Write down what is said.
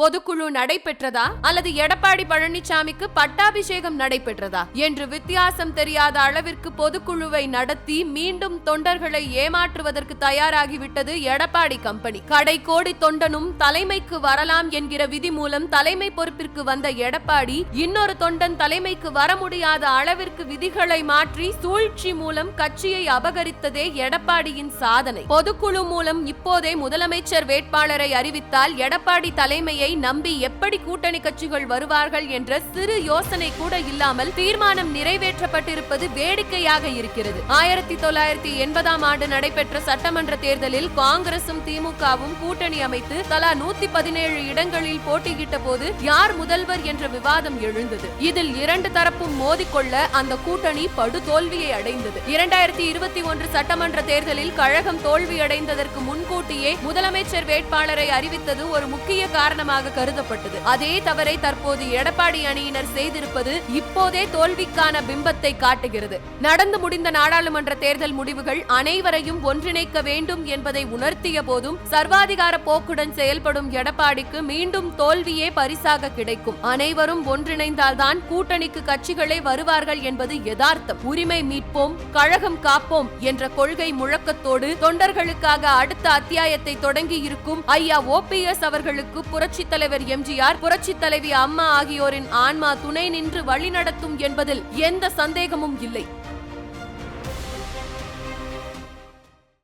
பொதுக்குழு நடைபெற்றதா அல்லது எடப்பாடி பழனிசாமிக்கு பட்டாபிஷேகம் நடைபெற்றதா என்று வித்தியாசம் தெரியாத அளவிற்கு பொதுக்குழுவை நடத்தி மீண்டும் தொண்டர்களை ஏமாற்றுவதற்கு தயாராகிவிட்டது எடப்பாடி கம்பெனி. கடைக்கோடி தொண்டனும் தலைமைக்கு வரலாம் என்கிற விதி மூலம் தலைமை பொறுப்பிற்கு வந்த எடப்பாடி இன்னொரு தொண்டன் தலைமைக்கு வர முடியாத அளவிற்கு விதிகளை மாற்றி சூழ்ச்சி மூலம் கட்சியை அபகரித்ததே எடப்பாடியின் சாதனை. பொதுக்குழு மூலம் இப்போதே முதலமைச்சர் வேட்பாளரை அறிவித்தால் எடப்பாடி தலைமையை நம்பி எப்படி கூட்டணி கட்சிகள் வருவார்கள் என்ற சிறு யோசனை கூட இல்லாமல் தீர்மானம் நிறைவேற்றப்பட்டிருப்பது வேடிக்கையாக இருக்கிறது. ஆயிரத்தி தொள்ளாயிரத்தி எண்பதாம் ஆண்டு நடைபெற்ற சட்டமன்ற தேர்தலில் காங்கிரசும் திமுகவும் கூட்டணி அமைத்து தலா நூத்தி பதினேழு இடங்களில் போட்டியிட்ட போது யார் முதல்வர் என்ற விவாதம் எழுந்தது. இதில் இரண்டு தரப்பும் மோதிக்கொள்ள அந்த கூட்டணி படு தோல்வியை அடைந்தது. இரண்டாயிரத்தி இருபத்தி ஒன்று சட்டமன்ற தேர்தலில் கழகம் தோல்வியடைந்ததற்கு முன்கூட்டியே முதலமைச்சர் வேட்பாளரை அறிவித்தது ஒரு முக்கிய காரணமாக கருதப்பட்டது. அதே தவறை தற்போது எடப்பாடி அணியினர் செய்திருப்பது இப்போதே தோல்விக்கான பிம்பத்தை காட்டுகிறது. நடந்து முடிந்த நாடாளுமன்ற தேர்தல் முடிவுகள் அனைவரையும் ஒன்றிணைக்க வேண்டும் என்பதை உணர்த்திய போதும் சர்வாதிகார போக்குடன் செயல்படும் எடப்பாடிக்கு மீண்டும் தோல்வியே பரிசாக கிடைக்கும். அனைவரும் ஒன்றிணைந்தால்தான் கூட்டணிக்கு கட்சிகளே வருவார்கள் என்பது யதார்த்தம். உரிமை மீட்போம் கழகம் காப்போம் என்ற கொள்கை முழக்கத்தோடு தொண்டர்களுக்காக அடுத்த அத்தியாயத்தை தொடங்கி இருக்கும் ஐயா ஓபிஎஸ் அவர்களுக்கு புரட்சி புரட்சித் தலைவர் எம்ஜிஆர் புரட்சித் தலைவி அம்மா ஆகியோரின் ஆன்மா துணை நின்று வழிநடத்தும் என்பதில் எந்த சந்தேகமும் இல்லை.